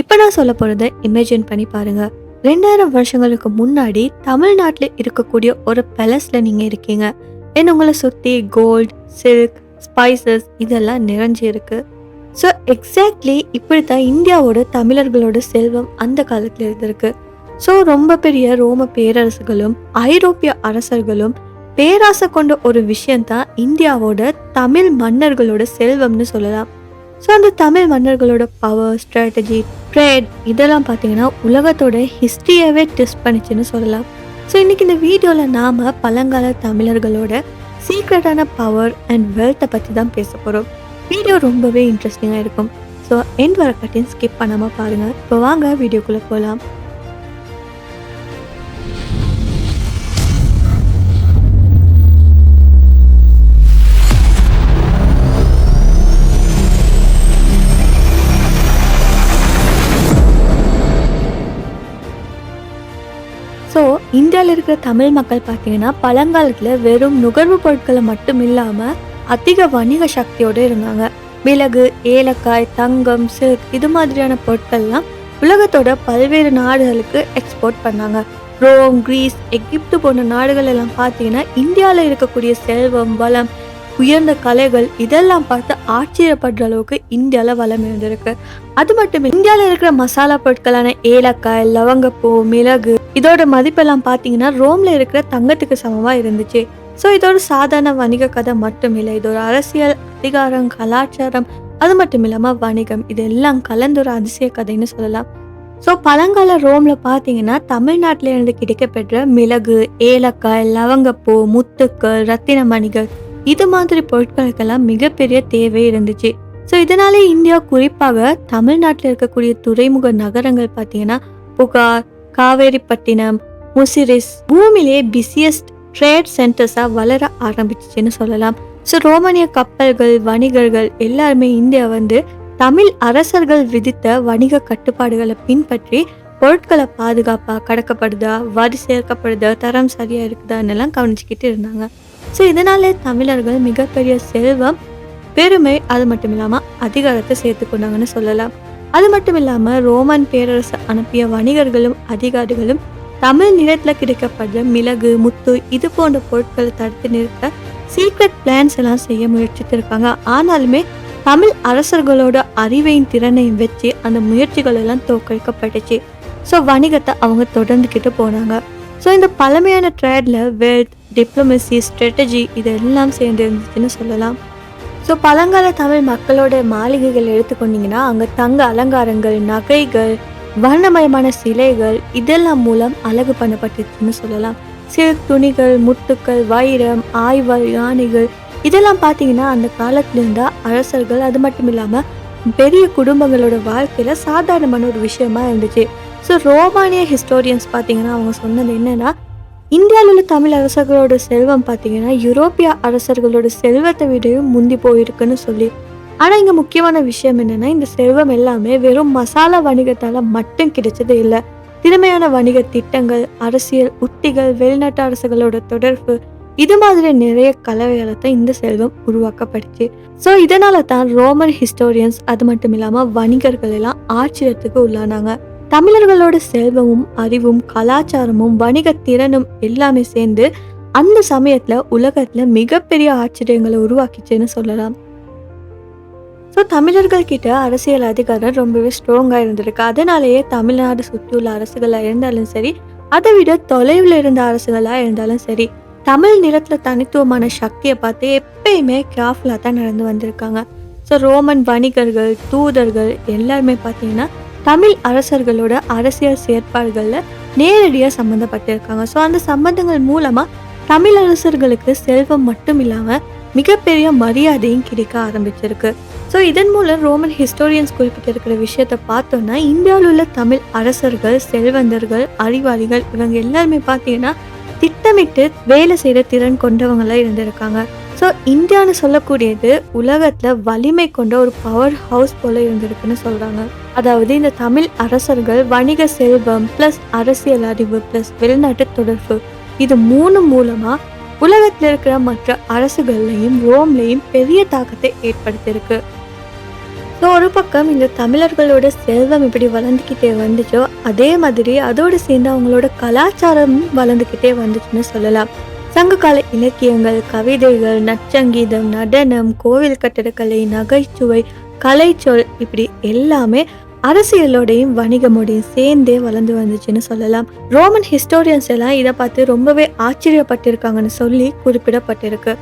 இப்போ நான் சொல்ல போகிறத இமேஜின் பண்ணி பாருங்கள் ரெண்டாயிரம் வருஷங்களுக்கு முன்னாடி தமிழ்நாட்டில் இருக்கக்கூடிய ஒரு பேலஸில் நீங்கள் இருக்கீங்க. ஏன்னா உங்களை சுற்றி கோல்ட் சில்க் ஸ்பைசஸ் இதெல்லாம் நிறைஞ்சு இருக்கு. ஸோ எக்ஸாக்ட்லி இப்படி தான் இந்தியாவோட தமிழர்களோட செல்வம் அந்த காலத்தில் இருந்திருக்கு. ஸோ ரொம்ப பெரிய ரோம பேரரசுகளும் ஐரோப்பிய அரசர்களும் பேராசை கொண்ட ஒரு விஷயந்தான் இந்தியாவோட தமிழ் மன்னர்களோட செல்வம்னு சொல்லலாம். ஸோ அந்த தமிழ் மன்னர்களோட பவர் ஸ்ட்ராட்டஜி ட்ரேட் இதெல்லாம் பார்த்தீங்கன்னா உலகத்தோட ஹிஸ்ட்ரியவே டெஸ்ட் பண்ணிச்சுன்னு சொல்லலாம். ஸோ இன்றைக்கி இந்த வீடியோவில் நாம் பழங்கால தமிழர்களோட சீக்ரெட்டான பவர் அண்ட் வெல்த்தை பற்றி தான் பேச போகிறோம் வீடியோ ரொம்பவே இன்ட்ரெஸ்டிங்காக இருக்கும். ஸோ எண்ட் வர கட்டின் ஸ்கிப் பண்ணாமல் பாருங்கள் இப்போ வாங்க வீடியோக்குள்ளே போகலாம் இந்தியாவில் இருக்கிற தமிழ் மக்கள் பார்த்தீங்கன்னா பழங்காலத்தில் வெறும் நுகர்வு பொருட்களை மட்டும் இல்லாமல் அதிக வணிக சக்தியோடு இருந்தாங்க. மிளகு ஏலக்காய் தங்கம் சில்க் இது மாதிரியான பொருட்கள்லாம் உலகத்தோட பல்வேறு நாடுகளுக்கு எக்ஸ்போர்ட் பண்ணாங்க. ரோம் கிரீஸ் எகிப்து போன்ற நாடுகள் எல்லாம் பார்த்தீங்கன்னா இந்தியாவில் இருக்கக்கூடிய செல்வம் வளம் உயர்ந்த கலைகள் இதெல்லாம் பார்த்து ஆச்சரியப்படுற அளவுக்கு இந்தியாவில் வளம் இருந்திருக்கு. அது மட்டும் இந்தியாவில் இருக்கிற மசாலா பொருட்களான ஏலக்காய் லவங்கப்பூ மிளகு இதோட மதிப்பெல்லாம் பார்த்தீங்கன்னா ரோம்ல இருக்கிற தங்கத்துக்கு சமமாக இருந்துச்சு. ஸோ இது ஒரு சாதாரண வணிக கதை மட்டும் இல்லை இது ஒரு அரசியல் அதிகாரம் கலாச்சாரம் அது மட்டும் இல்லாமல் வணிகம் இது எல்லாம் கலந்து ஒரு அதிசய கதைன்னு சொல்லலாம். ஸோ பழங்கால ரோம்ல பார்த்தீங்கன்னா தமிழ்நாட்டில இருந்து கிடைக்கப்பெற்ற மிளகு ஏலக்காய் லவங்கப்பூ முத்துக்கள் ரத்தின மணிகள் இது மாதிரி பொருட்களுக்கெல்லாம் மிகப்பெரிய தேவை இருந்துச்சு. ஸோ இதனாலே இந்தியா குறிப்பாக தமிழ்நாட்டில் இருக்கக்கூடிய துறைமுக நகரங்கள் பார்த்தீங்கன்னா புகார் காவேரிப்பட்டினம் முசிரிஸ் பூமியிலே பிஸியஸ்ட் ட்ரேட் சென்டர்ஸாக வளர ஆரம்பிச்சிச்சுன்னு சொல்லலாம். ஸோ ரோமானிய கப்பல்கள் வணிகர்கள் எல்லாருமே இந்தியா வந்து தமிழ் அரசர்கள் விதித்த வணிக கட்டுப்பாடுகளை பின்பற்றி பொருட்களை பாதுகாப்பாக கடக்கப்படுதா வரி சேர்க்கப்படுதா தரம் சரியாக இருக்குதான்னு எல்லாம் கவனிச்சுக்கிட்டு இருந்தாங்க. ஸோ இதனாலே தமிழர்கள் மிகப்பெரிய செல்வம் பெருமை அது மட்டும் இல்லாமல் அதிகாரத்தை சேர்த்து கொண்டாங்கன்னு சொல்லலாம். அது மட்டும் இல்லாமல் ரோமன் பேரரசு அனுப்பிய வணிகர்களும் அதிகாரிகளும் தமிழ் நிலத்தில் கிடைக்கப்படுற மிளகு முத்து இது போன்ற பொருட்களை தடுத்து நிறுத்த சீக்ரெட் பிளான்ஸ் எல்லாம் செய்ய முயற்சித்து இருக்காங்க ஆனாலுமே தமிழ் அரசர்களோட அறிவையும் திறனையும் வச்சு அந்த முயற்சிகள் எல்லாம் தோற்கடிக்கப்பட்டுச்சு. ஸோ வணிகத்தை அவங்க தொடர்ந்துக்கிட்டு போனாங்க. ஸோ இந்த பழமையான ட்ரேடில் வெல்த் டிப்ளமசி ஸ்ட்ராட்டஜி இதெல்லாம் சேர்ந்து இருந்துச்சுன்னு சொல்லலாம். ஸோ பழங்கால தமிழ் மக்களோட மாளிகைகள் எடுத்துக்கொண்டிங்கன்னா அங்கே தங்க அலங்காரங்கள் நகைகள் வர்ணமயமான சிலைகள் இதெல்லாம் மூலம் அழகு பண்ணப்பட்டுச்சுன்னு சொல்லலாம். சிறு துணிகள் முத்துக்கள் வைரம் ஆய்வல் யானைகள் இதெல்லாம் பார்த்தீங்கன்னா அந்த காலத்துல அரசர்கள் அது மட்டும் இல்லாமல் பெரிய குடும்பங்களோட வாழ்க்கையில சாதாரணமான ஒரு விஷயமா இருந்துச்சு. ஸோ ரோமானிய ஹிஸ்டோரியன்ஸ் பார்த்தீங்கன்னா அவங்க சொன்னது என்னென்னா இந்தியாவில் உள்ள தமிழ் அரசர்களோட செல்வம் பார்த்தீங்கன்னா யூரோப்பிய அரசர்களோட செல்வத்தை விடையும் முந்தி போயிருக்குன்னு சொல்லி. ஆனால் இங்கே முக்கியமான விஷயம் என்னென்னா இந்த செல்வம் எல்லாமே வெறும் மசாலா வணிகத்தால் மட்டும் கிடைச்சது இல்லை. திறமையான வணிக திட்டங்கள் அரசியல் உத்திகள் வெளிநாட்டு அரசுகளோட தொடர்பு இது மாதிரி நிறைய கலவையால தான் இந்த செல்வம் உருவாக்கப்படுச்சு ஸோ இதனால தான் ரோமன் ஹிஸ்டோரியன்ஸ் அது மட்டும் இல்லாமல் வணிகர்கள் எல்லாம் ஆச்சரியத்துக்கு உள்ளானாங்க. தமிழர்களோட செல்வமும் அறிவும் கலாச்சாரமும் வணிக திறனும் எல்லாமே சேர்ந்து அந்த சமயத்துல உலகத்துல மிகப்பெரிய ஆச்சரியங்களை உருவாக்கிச்சுன்னு சொல்லலாம். ஸோ தமிழர்கள் கிட்ட அரசியல் அதிகாரம் ரொம்பவே ஸ்ட்ராங்காக இருந்திருக்கு. அதனாலேயே தமிழ்நாடு சுற்றியுள்ள அரசுகளாக இருந்தாலும் சரி அதை விட தொலைவில் இருந்த அரசுகளாக இருந்தாலும் சரி தமிழ் நிலத்தில் தனித்துவமான சக்தியை பார்த்து எப்பயுமே கேர்ஃபுல்லாக தான் நடந்து வந்திருக்காங்க. ஸோ ரோமன் வணிகர்கள் தூதர்கள் எல்லாருமே பார்த்தீங்கன்னா தமிழ் அரசர்களோட அரசியல் செயற்பாடுகளில் நேரடியாக சம்மந்தப்பட்டிருக்காங்க ஸோ அந்த சம்பந்தங்கள் மூலமாக தமிழ் அரசர்களுக்கு செல்வம் மட்டும் இல்லாமல் மிகப்பெரிய மரியாதையும் கிடைக்க ஆரம்பிச்சிருக்கு. ஸோ இதன் மூலம் ரோமன் ஹிஸ்டோரியன்ஸ் குறிப்பிட்டிருக்கிற விஷயத்த பார்த்தோம்னா இந்தியாவில் உள்ள தமிழ் அரசர்கள் செல்வந்தர்கள் அறிவாளிகள் இவங்க எல்லாருமே பார்த்தீங்கன்னா திட்டமிட்டு வேலை செய்கிற திறன் கொண்டவங்களாக இருந்திருக்காங்க. ஸோ இந்தியான்னு சொல்லக்கூடியது உலகத்தில் வலிமை கொண்ட ஒரு பவர் ஹவுஸ் போல இருந்திருக்குன்னு சொல்கிறாங்க அதாவது இந்த தமிழ் அரசர்கள் வணிக செல்வம் ப்ளஸ் அரசியல் அறிவு ப்ளஸ் வெளிநாட்டு தொடர்பு. இது மூணு மூலமாக உலகத்தில் இருக்கிற மற்ற அரசுகள்லையும் ரோம்லையும் பெரிய தாக்கத்தை ஏற்படுத்தியிருக்கு. ஸோ ஒரு பக்கம் இந்த தமிழர்களோட செல்வம் இப்படி வளர்ந்துக்கிட்டே வந்துச்சோ அதே மாதிரி அதோடு சேர்ந்து அவங்களோட கலாச்சாரமும் வளர்ந்துக்கிட்டே வந்துச்சுன்னு சொல்லலாம். சங்ககால இலக்கியங்கள் கவிதைகள் நற்சங்கீதம் நடனம் கோவில் கட்டடக்கலை நகைச்சுவை கலைச்சொல் இப்படி எல்லாமே அரசியலோடையும் வணிகமோடையும் சேர்ந்தே வளர்ந்து வந்துச்சுன்னு சொல்லலாம். ரோமன் ஹிஸ்டோரியன்ஸ் எல்லாம் இதை பார்த்து ரொம்பவே ஆச்சரியப்பட்டிருக்காங்கன்னு சொல்லி குறிப்பிடப்பட்டிருக்கு.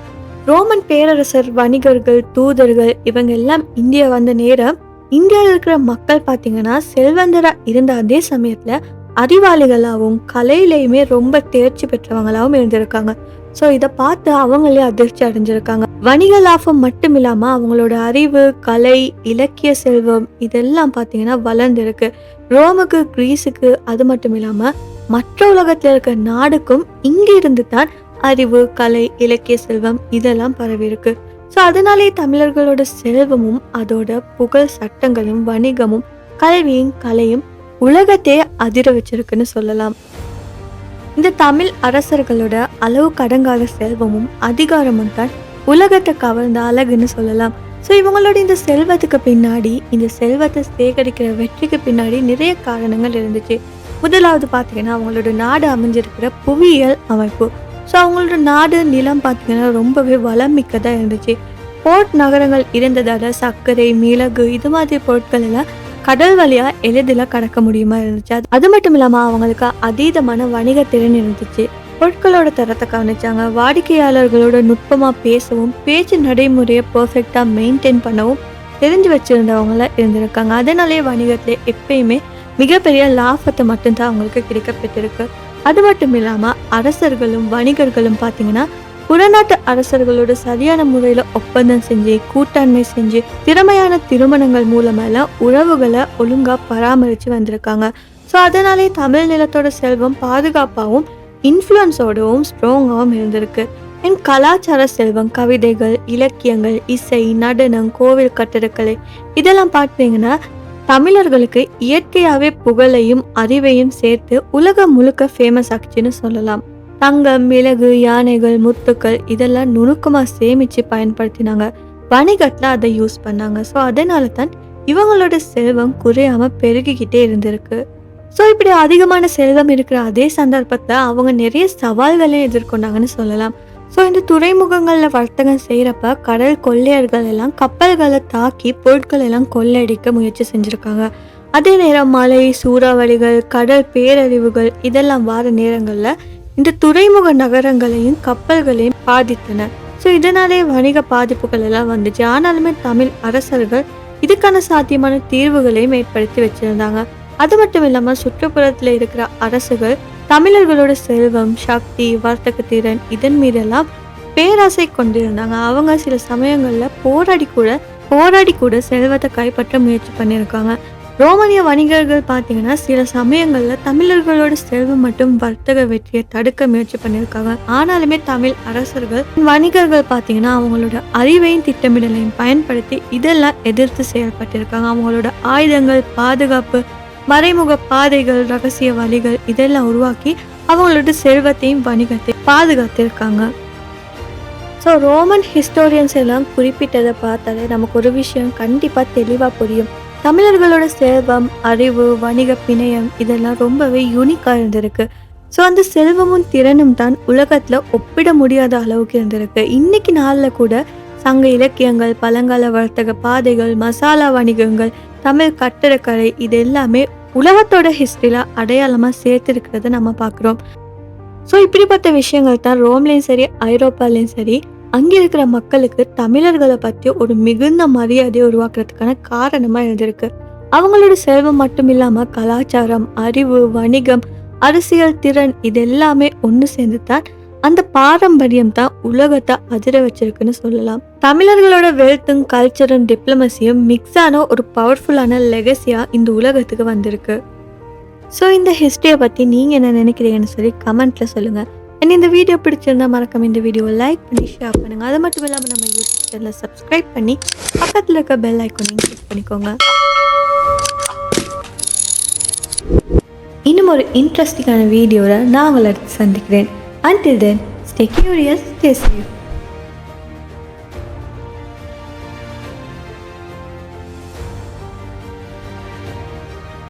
ரோமன் பேரரசர் வணிகர்கள் தூதர்கள் இவங்க எல்லாம் இந்தியா வந்த நேரம் இந்தியாவில் இருக்கிற மக்கள் பார்த்தீங்கன்னா செல்வந்தரா இருந்த அதே சமயத்தில் அறிவாளிகளாகவும் கலையிலையுமே ரொம்ப தேர்ச்சி பெற்றவங்களாகவும் இருந்திருக்காங்க. ஸோ இதை பார்த்து அவங்களே அதிர்ச்சி அடைஞ்சிருக்காங்க. வணிக லாபம் மட்டும் இல்லாமல் அவங்களோட அறிவு கலை இலக்கிய செல்வம் இதெல்லாம் பார்த்தீங்கன்னா வளர்ந்துருக்கு. ரோமுக்கு கிரீஸுக்கு அது மட்டும் இல்லாமல் மற்ற உலகத்தில் இருக்க நாடுக்கும் இங்கிருந்து தான் அறிவு கலை இலக்கிய செல்வம் இதெல்லாம் பரவி இருக்கு ஸோ அதனாலே தமிழர்களோட செல்வமும் அதோட புகழ் சட்டங்களும் வணிகமும் கல்வியும் கலையும் உலகத்தையே அதிர வச்சிருக்குன்னு சொல்லலாம். இந்த தமிழ் அரசர்களோட அளவு கடங்காத செல்வமும் அதிகாரமும் தான் உலகத்தை கவர்ந்த அழகுன்னு சொல்லலாம். ஸோ இவங்களோட இந்த செல்வத்துக்கு பின்னாடி இந்த செல்வத்தை சேகரிக்கிற வெற்றிக்கு பின்னாடி நிறைய காரணங்கள் இருந்துச்சு. முதலாவது பார்த்தீங்கன்னா அவங்களோட நாடு அமைஞ்சிருக்கிற புவியியல் அமைப்பு. ஸோ அவங்களோட நாடு நிலம் பார்த்தீங்கன்னா ரொம்பவே வளம் மிக்கதாக இருந்துச்சு. போர்ட் நகரங்கள் இருந்ததால் சர்க்கரை மிளகு இது மாதிரி பொருட்கள் எல்லாம் கடல் வழியா எளிதில் கடக்க முடியுமா இருந்துச்சு. அது மட்டும் இல்லாமல் அவங்களுக்கு அதீதமான வணிக திறன் இருந்துச்சு. பொருட்களோட தரத்தை கவனிச்சாங்க. வாடிக்கையாளர்களோட நுட்பமாக பேசவும் பேச்சு நடைமுறையை பர்ஃபெக்டா மெயின்டைன் பண்ணவும் தெரிஞ்சு வச்சுருந்தவங்கள இருந்திருக்காங்க. அதனாலே வணிகத்தில் எப்பயுமே மிகப்பெரிய லாபத்தை மட்டும்தான் அவங்களுக்கு கிடைக்கப்பட்டிருக்கு அது மட்டும் இல்லாமல் அரசர்களும் வணிகர்களும் பார்த்தீங்கன்னா புறநாட்டு அரசர்களோட சரியான முறையில் ஒப்பந்தம் செஞ்சு கூட்டாண்மை செஞ்சு திறமையான திருமணங்கள் மூலமெல்லாம் உறவுகளை ஒழுங்காக பராமரித்து வந்திருக்காங்க. ஸோ அதனாலே தமிழ் நிலத்தோட செல்வம் பாதுகாப்பாகவும் இன்ஃப்ளூயன்ஸோடவும் ஸ்ட்ராங்காகவும் இருந்திருக்கு. என் கலாச்சார செல்வம் கவிதைகள் இலக்கியங்கள் இசை நடனம் கோவில் கட்டடக்கலை இதெல்லாம் பார்த்தீங்கன்னா தமிழர்களுக்கு இயற்கையாகவே புகழையும் அறிவையும் சேர்த்து உலகம் முழுக்க ஃபேமஸ் ஆச்சுன்னு சொல்லலாம். தங்கம் மிளகு யானைகள் முத்துக்கள் இதெல்லாம் நுணுக்கமாக சேமித்து பயன்படுத்தினாங்க. வணிகத்தில் அதை யூஸ் பண்ணாங்க. ஸோ அதனால தான் இவங்களோட செல்வம் குறையாம பெருகிக்கிட்டே இருந்திருக்கு. ஸோ இப்படி அதிகமான செல்வம் இருக்கிற அதே சந்தர்ப்பத்தில் அவங்க நிறைய சவால்களையும் எதிர்கொண்டாங்கன்னு சொல்லலாம். ஸோ இந்த துறைமுகங்களில் வர்த்தகம் செய்கிறப்ப கடல் கொள்ளையர்கள் எல்லாம் கப்பல்களை தாக்கி பொருட்கள் எல்லாம் கொள்ளையடிக்க முயற்சி செஞ்சுருக்காங்க. அதே நேரம் மழை சூறாவளிகள் கடல் பேரழிவுகள் இதெல்லாம் வார நேரங்களில் இந்த துறைமுக நகரங்களையும் கப்பல்களையும் பாதித்தன. ஸோ இதனாலே வணிக பாதிப்புகள் எல்லாம் வந்துச்சு. ஆனாலுமே தமிழ் அரசர்கள் இதுக்கான சாத்தியமான தீர்வுகளையும் ஏற்படுத்தி வச்சிருந்தாங்க. அது மட்டும் இல்லாமல் சுற்றுப்புறத்தில் இருக்கிற அரசுகள் தமிழர்களோட செல்வம் சக்தி வர்த்தக திறன் இதன் மீதெல்லாம் பேராசை கொண்டிருந்தாங்க. அவங்க சில சமயங்களில் போராடி கூட போராடி கூட செல்வத்தை கைப்பற்ற முயற்சி பண்ணியிருக்காங்க. ரோமானிய வணிகர்கள் பார்த்தீங்கன்னா சில சமயங்களில் தமிழர்களோட செல்வம் மற்றும் வர்த்தக வெற்றியை தடுக்க முயற்சி பண்ணியிருக்காங்க. ஆனாலுமே தமிழ் அரசர்கள் வணிகர்கள் பார்த்தீங்கன்னா அவங்களோட அறிவையும் திட்டமிடலையும் பயன்படுத்தி இதெல்லாம் எதிர்த்து செயல்பட்டிருக்காங்க. அவங்களோட ஆயுதங்கள் பாதுகாப்பு மறைமுக பாதைகள் ரகசிய வழிகள் இதெல்லாம் உருவாக்கி அவங்களோட செல்வத்தையும் வணிகத்தையும் பாதுகாத்திருக்காங்க. ஸோ ரோமன் ஹிஸ்டோரியன்ஸ் எல்லாம் குறிப்பிட்டதை பார்த்தாலே நமக்கு ஒரு விஷயம் கண்டிப்பாக தெளிவாக புரியும். தமிழர்களோட செல்வம் அறிவு வணிக பிணையம் இதெல்லாம் ரொம்பவே யூனிக்காக இருந்திருக்கு. ஸோ அந்த செல்வமும் திறனும் தான் உலகத்தில் ஒப்பிட முடியாத அளவுக்கு இருந்திருக்கு. இன்னைக்கு நாளில் கூட சங்க இலக்கியங்கள் பழங்கால வர்த்தக பாதைகள் மசாலா வணிகங்கள் தமிழ் கட்டடக்கலை இது எல்லாமே உலகத்தோட ஹிஸ்ட்ரியில் அடையாளமாக சேர்த்துருக்கிறத நம்ம பார்க்குறோம். ஸோ இப்படிப்பட்ட விஷயங்கள் தான் ரோம்லேயும் சரி ஐரோப்பாலையும் சரி அங்கே இருக்கிற மக்களுக்கு தமிழர்களை பற்றி ஒரு மிகுந்த மரியாதையை உருவாக்குறதுக்கான காரணமாக இருந்திருக்கு. அவங்களோட செல்வம் மட்டும் இல்லாமல் கலாச்சாரம் அறிவு வணிகம் அரசியல் திறன் இது எல்லாமே ஒன்று சேர்ந்து தான் அந்த பாரம்பரியம் தான் உலகத்தை அதிர வச்சிருக்குன்னு சொல்லலாம். தமிழர்களோட வெல்த்தும் கல்ச்சரும் டிப்ளமசியும் மிக்ஸான ஒரு பவர்ஃபுல்லான லெகசியாக இந்த உலகத்துக்கு வந்திருக்கு. ஸோ இந்த ஹிஸ்ட்ரியை பற்றி நீங்கள் என்ன நினைக்கிறீங்கன்னு சொல்லி கமெண்ட்டில் சொல்லுங்கள் அண்ட் இந்த வீடியோ பிடிச்சிருந்தா மறக்காம இந்த வீடியோவை லைக் பண்ணி ஷேர் பண்ணுங்கள் அது மட்டும் இல்லாமல் நம்ம யூடியூப் சேனலை சப்ஸ்கிரைப் பண்ணி பக்கத்தில் இருக்க பெல் ஐக்கோனையும் கிளிக் பண்ணிக்கோங்க. இன்னும் ஒரு இன்ட்ரெஸ்டிங்கான வீடியோவில் நான் உங்களை சந்திக்கிறேன். Until then stay curious stay safe